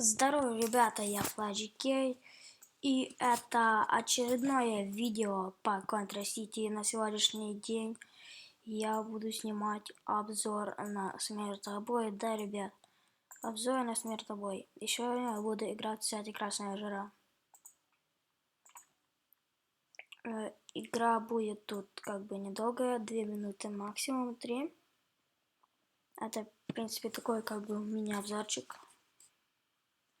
Здорово, ребята, я Фладжи Кей, и это очередное видео по Contra City. На сегодняшний день я буду снимать обзор на смертобой. Да, ребят, обзор на смертобой. Еще я буду играть в сети Красная Жара. Э, Игра будет тут как бы недолгая, 2 минуты максимум, 3. Это, в принципе, такой как бы мини-обзорчик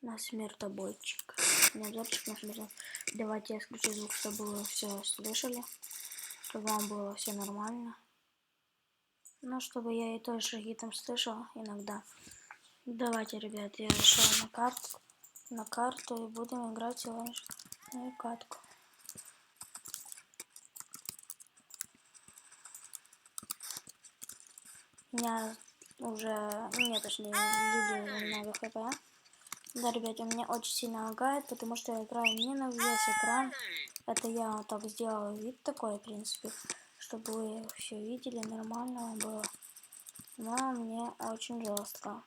на смертобойчик. Не обзорчик на смертобойчик. Давайте я включу звук, чтобы вы все слышали. Чтобы вам было все нормально. Ну, чтобы я и тоже шаги там слышал иногда. Давайте, ребят, я решил на карту. На карту и будем играть сегодняшнюю катку. У меня уже, нет, точнее, люди много хп. Да, ребята, меня очень сильно лагает, потому что я играю не на весь экран. Это я вот так сделал вид такой, в принципе, чтобы вы все видели, нормально было. Но мне очень жестко.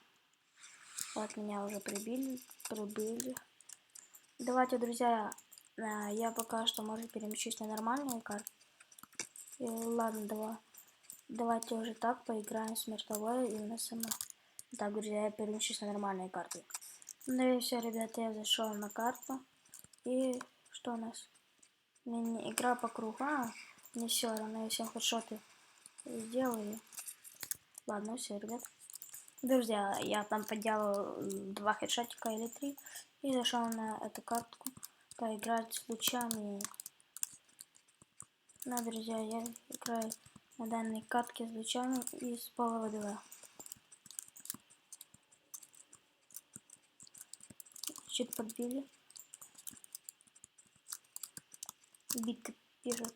Вот меня уже прибили, прибыли. Давайте, друзья, э, я пока что, может, перемещусь на нормальные карты. И, ладно, давай. Давайте уже так поиграем с мертвой и на сама. Так, друзья, я перемещусь на нормальные карты. Ну и все, ребята, я зашел на карту. И что у нас? Игра по кругу. А, не все равно, я всем хэдшоты сделаю. Ладно, все, ребят. Друзья, а я там поделал два хедшотика или три. И зашел на эту картку поиграть с лучами. Ну, друзья, я играю на данной катке с лучами из полого 2. Щит подбили. Битый пират.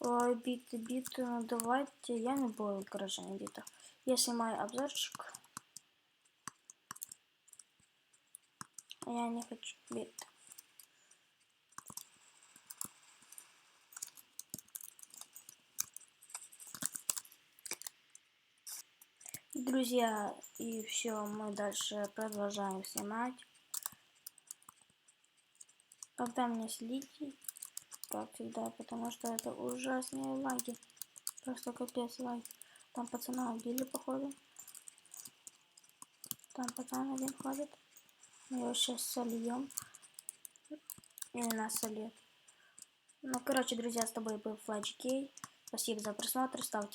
Ой, битый, битый. Ну, давайте. Я не буду горожане битов. Я снимаю обзорчик. Я не хочу бит. Друзья, и все, мы дальше продолжаем снимать. Когда меня следите, как всегда, потому что это ужасные лаги. Просто капец лаги. Там пацана убили, походу. Там пацан один ходит. Мы его сейчас сольем. Или нас сольет. Ну, короче, друзья, с тобой был Фладж Кей. Спасибо за просмотр. Ставьте